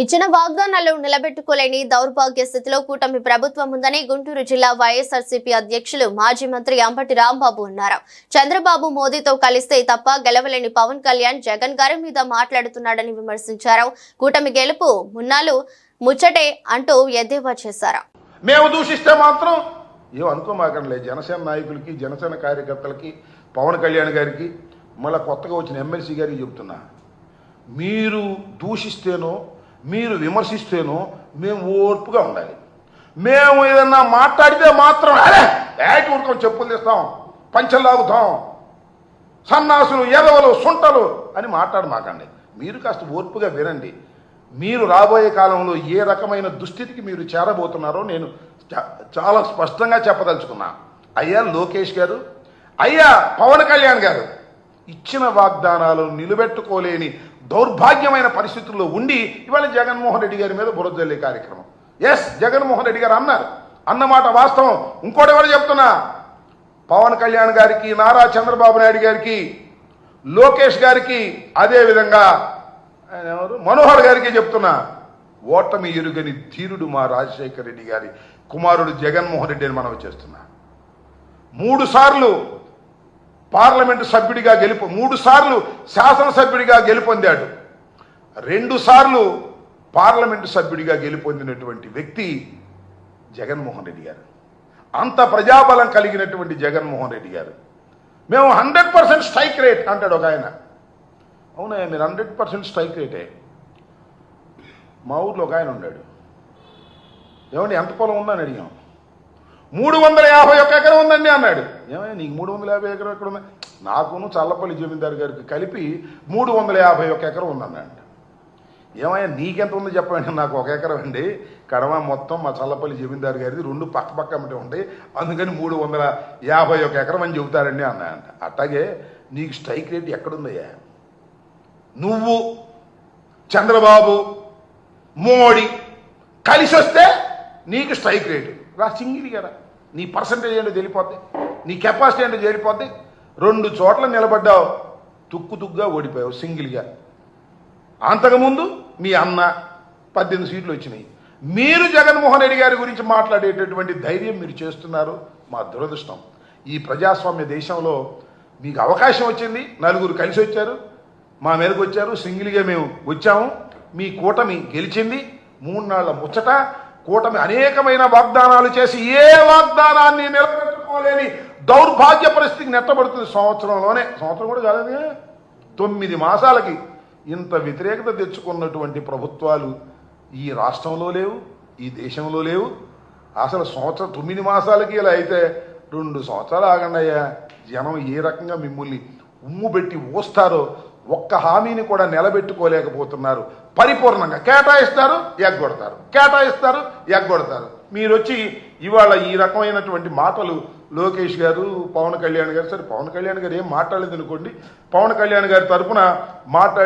ఇచ్చిన వాగ్దానాలు నిలబెట్టుకోలేని దౌర్భాగ్య స్థితిలో కూటమి ప్రభుత్వం ఉందని గుంటూరు జిల్లా వైఎస్ఆర్సీపీ అధ్యక్షులు మాజీ మంత్రి అంబటి రాంబాబు అన్నారు చంద్రబాబు మోదీతో కలిస్తే తప్ప గెలవలేని పవన్ కళ్యాణ్ జగన్ గారి మీద మాట్లాడుతున్నాడని విమర్శించారు. కూటమి గెలుపు మున్నాలు ముచ్చటే అంటూ ఎద్దేవా చేశారు. మేము దూషిస్తే మాత్రం ఏం అనుకోమాకండి జనసేన నాయకులకి జనసేన కార్యకర్తలకి పవన్ కళ్యాణ్ గారికి మళ్ళీ కొత్తగా వచ్చిన ఎమ్మెల్సీ గారికి చెప్తున్నా. మీరు దూషిస్తేనో మీరు విమర్శిస్తేనో మేము ఓర్పుగా ఉండాలి. మేము ఏదన్నా మాట్లాడితే మాత్రం అరే ఏటి ఉడకం చెప్పులు తీస్తాం పంచలు లాగుతాం సన్నాసులు ఎదవలు సుంటలు అని మాట్లాడు మాకండి. మీరు కాస్త ఓర్పుగా వినండి. మీరు రాబోయే కాలంలో ఏ రకమైన దుస్థితికి మీరు చేరబోతున్నారో నేను చాలా స్పష్టంగా చెప్పదలుచుకున్నా. అయ్యా లోకేష్ గారు అయ్యా పవన్ కళ్యాణ్ గారు ఇచ్చిన వాగ్దానాలు నిలబెట్టుకోలేని దౌర్భాగ్యమైన పరిస్థితుల్లో ఉండి ఇవాళ జగన్మోహన్ రెడ్డి గారి మీద బురదల్లే కార్యక్రమం. ఎస్ జగన్మోహన్ రెడ్డి గారు అన్నారు. అన్నమాట వాస్తవం. ఇంకోటి ఎవరు చెప్తున్నా? పవన్ కళ్యాణ్ గారికి నారా చంద్రబాబు నాయుడు గారికి లోకేష్ గారికి అదేవిధంగా ఎవరు? మనోహర్ గారికి చెప్తున్నా. ఓటమి ఎరుగని ధీరుడు మా రాజశేఖర రెడ్డి గారి కుమారుడు జగన్మోహన్ రెడ్డి అని మనం చేస్తున్నా. మూడు సార్లు పార్లమెంటు సభ్యుడిగా గెలుపు మూడు సార్లు శాసనసభ్యుడిగా గెలుపొందాడు. రెండు సార్లు పార్లమెంటు సభ్యుడిగా గెలుపొందినటువంటి వ్యక్తి జగన్మోహన్ రెడ్డి గారు. అంత ప్రజాబలం కలిగినటువంటి జగన్మోహన్ రెడ్డి గారు. మేము హండ్రెడ్ పర్సెంట్ స్ట్రైక్ రేట్ అంటాడు ఒక ఆయన. అవునా మీరు హండ్రెడ్ పర్సెంట్ స్ట్రైక్ రేటే. మా ఊర్లో ఒక ఆయన ఉన్నాడు. ఏమండి ఎంత పొలం ఉందని అడిగాం. మూడు వందల యాభై ఒక్క ఎకరం ఉందండి అన్నాడు. ఏమయ్యా నీకు మూడు వందల యాభై ఎకరం ఎక్కడ ఉంది? నాకును చల్లపల్లి జమీందారు గారికి కలిపి మూడు వందల యాభై ఒక్క ఎకరం ఉందన్నాడు. ఏమయ్యా నీకెంత ఉందో చెప్పండి? నాకు ఒక ఎకరం అండి. కడమ మొత్తం మా చల్లపల్లి జమీందారు గారిది రెండు పక్క పక్క అమ్మటే ఉంటాయి అందుకని మూడు వందల యాభై ఒక ఎకరం అని చెబుతారండి అన్నాయంట అట్లాగే నీకు స్ట్రైక్ రేట్ ఎక్కడుందయ్యా? నువ్వు చంద్రబాబు మోడీ కలిసి వస్తే నీకు స్ట్రైక్ రేటు. రా సింగిల్ కదా నీ పర్సంటేజ్ ఏంటో తెలిపోద్ది. నీ కెపాసిటీ ఏంటో తెలిపోద్ది. రెండు చోట్ల నిలబడ్డావు. తుక్కు తుక్కుగా ఓడిపోయావు సింగిల్గా అంతకుముందు మీ అన్న పద్దెనిమిది సీట్లు వచ్చినాయి. మీరు జగన్మోహన్ రెడ్డి గారి గురించి మాట్లాడేటటువంటి ధైర్యం మీరు చేస్తున్నారు మా దురదృష్టం. ఈ ప్రజాస్వామ్య దేశంలో మీకు అవకాశం వచ్చింది నలుగురు కలిసి వచ్చారు మా మీదకి వచ్చారు సింగిల్గా మేము వచ్చాము. మీ కూటమి గెలిచింది మూడు నాళ్ళ ముచ్చట కూటమి అనేకమైన వాగ్దానాలు చేసి ఏ వాగ్దానాన్ని నిలబెట్టుకోలేని దౌర్భాగ్య పరిస్థితికి నెట్టబడుతుంది సంవత్సరంలోనే. సంవత్సరం కూడా కాలేదు తొమ్మిది మాసాలకి ఇంత వ్యతిరేకత తెచ్చుకున్నటువంటి ప్రభుత్వాలు ఈ రాష్ట్రంలో లేవు ఈ దేశంలో లేవు. అసలు సంవత్సరం తొమ్మిది మాసాలకి ఇలా అయితే రెండు సంవత్సరాలు ఆగండి అయ్యా. జనం ఏ రకంగా మిమ్మల్ని ఉమ్ము పెట్టి ఊస్తారో ఒక్క హామీని కూడా నిలబెట్టుకోలేకపోతున్నారు. పరిపూర్ణంగా కేటాయిస్తారు ఎగ్గొడతారు. కేటాయిస్తారు ఎగ్గొడతారు. మీరు వచ్చి ఇవాళ ఈ రకమైనటువంటి మాటలు లోకేష్ గారు పవన్ కళ్యాణ్ గారు సరే పవన్ కళ్యాణ్ గారు ఏం మాట్లాడలేదు అనుకోండి పవన్ కళ్యాణ్ గారి తరఫున మాట్లాడి